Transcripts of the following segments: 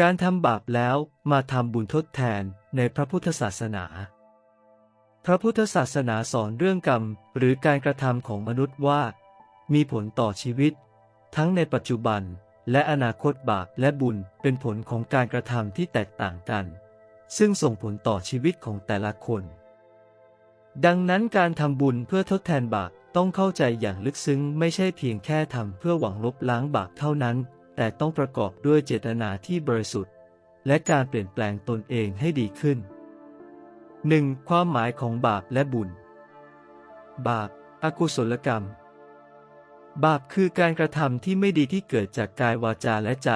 การทำบาปแล้วมาทำบุญทดแทนในพระพุทธศาสนา พระพุทธศาสนาสอนเรื่องกรรมหรือการกระทำของมนุษย์ว่า มีผลต่อชีวิต ทั้งในปัจจุบันและอนาคตบาปและบุญเป็นผลของการกระทำที่แตกต่างกัน ซึ่งส่งผลต่อชีวิตของแต่ละคน ดังนั้นการทำบุญเพื่อทดแทนบาปต้องเข้าใจอย่างลึกซึ้งไม่ใช่เพียงแค่ทำเพื่อหวังลบล้างบาปเท่านั้น แต่ต้องประกอบด้วยเจตนาที่บริสุทธิ์ และการเปลี่ยนแปลงตนเองให้ดีขึ้น 1. ความหมายของบาปและบุญ บาปอากุศลกรรม บาปคือการกระทำที่ไม่ดีที่เกิดจากกายวาจาและใจ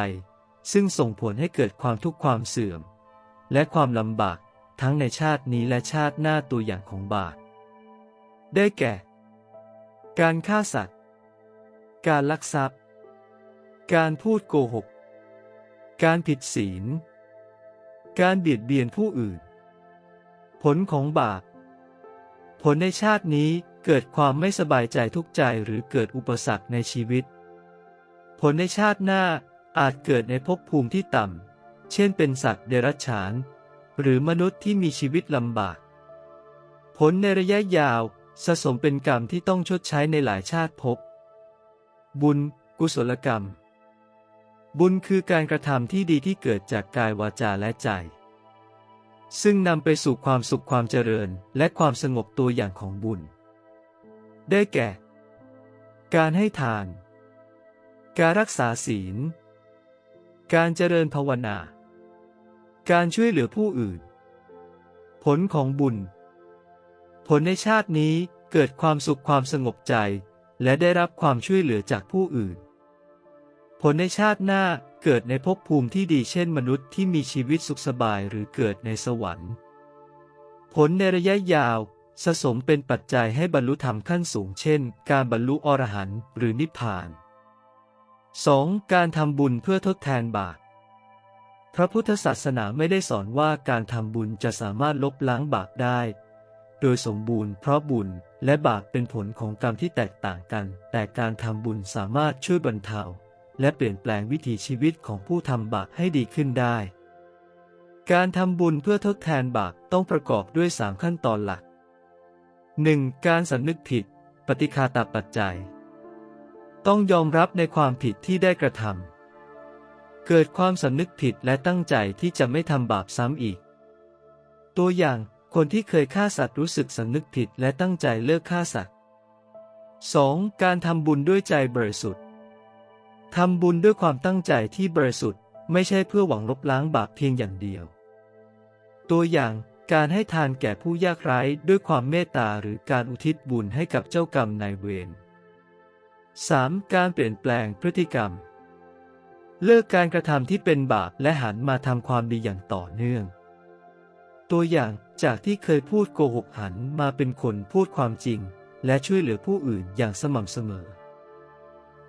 ซึ่งส่งผลให้เกิดความทุกข์ความเสื่อม และความลำบากทั้งในชาตินี้และชาติหน้าตัวอย่างของบาปได้แก่ การฆ่าสัตว์ การลักทรัพย์ การพูดโกหก การผิดศีล การเบียดเบียนผู้อื่น ผลของบาป ผลในชาตินี้เกิดความไม่สบายใจทุกใจหรือเกิดอุปสรรคในชีวิต ผลในชาติหน้าอาจเกิดในภพภูมิที่ต่ำ เช่นเป็นสัตว์เดรัจฉาน หรือมนุษย์ที่มีชีวิตลำบาก ผลในระยะยาวสะสมเป็นกรรมที่ต้องชดใช้ในหลายชาติภพ บุญ กุศลกรรม บุญคือการกระทำที่ดีที่เกิดจากกายวาจาและใจ ซึ่งนำไปสู่ความสุขความเจริญและความสงบตัวอย่างของบุญ ได้แก่ การให้ทาน การรักษาศีล การเจริญภาวนา การช่วยเหลือผู้อื่น ผลของบุญ ผลในชาตินี้เกิดความสุขความสงบใจ และได้รับความช่วยเหลือจากผู้อื่น ผลในชาติหน้าเกิดในภพภูมิที่ดีเช่นมนุษย์ที่มีชีวิตสุขสบายหรือเกิดในสวรรค์ ผลในระยะยาวสะสมเป็นปัจจัยให้บรรลุธรรมขั้นสูงเช่น การบรรลุอรหันต์หรือนิพพาน 2. การทำบุญเพื่อทดแทนบาปพระพุทธศาสนาไม่ได้สอนว่าการทำบุญจะสามารถลบล้างบาปได้ โดยสมบูรณ์เพราะบุญและบาปเป็นผลของกรรมที่แตกต่างกัน แต่การทำบุญสามารถช่วยบรรเทา และเปลี่ยนแปลงวิถีชีวิตของผู้ทำบาปให้ดีขึ้นได้ การทำบุญเพื่อทดแทนบาปต้องประกอบด้วยสามขั้นตอนหลัก 1. การสำนึกผิด ปฏิคาตาปัจจัย ต้องยอมรับในความผิดที่ได้กระทำเกิดความสำนึกผิดและตั้งใจที่จะไม่ทำบาปซ้ำอีก ตัวอย่างคนที่เคยฆ่าสัตว์รู้สึกสำนึกผิดและตั้งใจเลิกฆ่าสัตว์ 2. การทำบุญด้วยใจบริสุทธิ์ ทำบุญด้วยความตั้งใจที่บริสุทธิ์ ไม่ใช่เพื่อหวังลบล้างบาปเพียงอย่างเดียว ตัวอย่างการให้ทานแก่ผู้ยากไร้ด้วยความเมตตาหรือการอุทิศบุญให้กับเจ้ากรรมนายเวร 3. การเปลี่ยนแปลงพฤติกรรม เลิกการกระทำที่เป็นบาปและหันมาทำความดีอย่างต่อเนื่อง ตัวอย่างจากที่เคยพูดโกหกหันมาเป็นคนพูดความจริง และช่วยเหลือผู้อื่นอย่างสม่ำเสมอ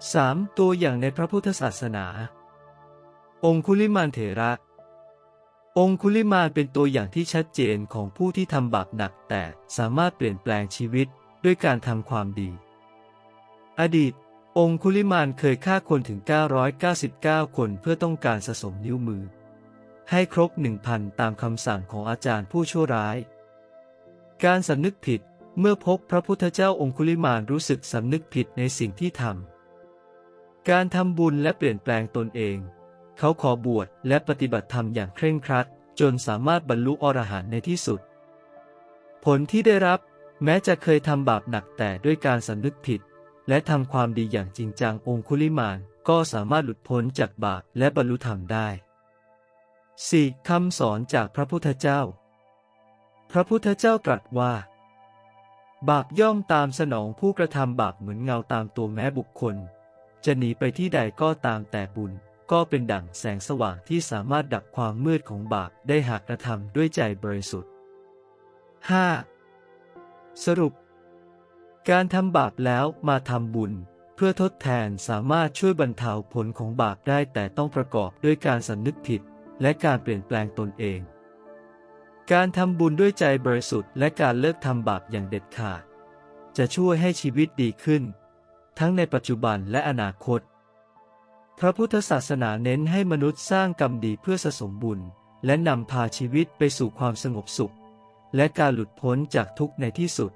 3. ตัวอย่างในพระพุทธศาสนา องคุลิมานเถระ องคุลิมานเป็นตัวอย่างที่ชัดเจนของผู้ที่ทำบาปหนักแต่สามารถเปลี่ยนแปลงชีวิตด้วยการทำความดี อดีต องคุลิมานเคยฆ่าคนถึง 999 คนเพื่อต้องการสะสมนิ้วมือ ให้ครบหนึ่งพันตามคำสั่งของอาจารย์ผู้ชั่วร้าย การสำนึกผิดเมื่อพบพระพุทธเจ้าองคุลิมานรู้สึกสำนึกผิดในสิ่งที่ทำ การทำบุญและเปลี่ยนแปลงตนเอง เขาขอบวชและปฏิบัติธรรมอย่างเคร่งครัด จนสามารถบรรลุอรหันต์ในที่สุด ผลที่ได้รับแม้จะเคยทำบาปหนักแต่ด้วยการสำนึกผิด และทำความดีอย่างจริงจังองคุลิมานก็สามารถหลุดพ้นจากบาปและบรรลุธรรมได้ 4. คำสอนจากพระพุทธเจ้า พระพุทธเจ้าตรัสว่า บาปย่อมตามสนองผู้กระทำบาปเหมือนเงาตามตัวแม้บุคคล จะหนีไปที่ใดก็ตามแต่บุญ ก็เป็นดั่งแสงสว่างที่สามารถดับความมืดของบาปได้หากกระทำด้วยใจบริสุทธิ์ 5. สรุป การทำบาปแล้วมาทำบุญ เพื่อทดแทนสามารถช่วยบรรเทาผลของบาปได้แต่ต้องประกอบด้วยการสำนึกผิด และการเปลี่ยนแปลงตนเอง การทำบุญด้วยใจบริสุทธิ์และการเลิกทำบาปอย่างเด็ดขาด จะช่วยให้ชีวิตดีขึ้น ทั้งในปัจจุบันและอนาคต พระพุทธศาสนาเน้นให้มนุษย์สร้างกรรมดีเพื่อสะสมบุญ และนำพาชีวิตไปสู่ความสงบสุข และการหลุดพ้นจากทุกข์ในที่สุด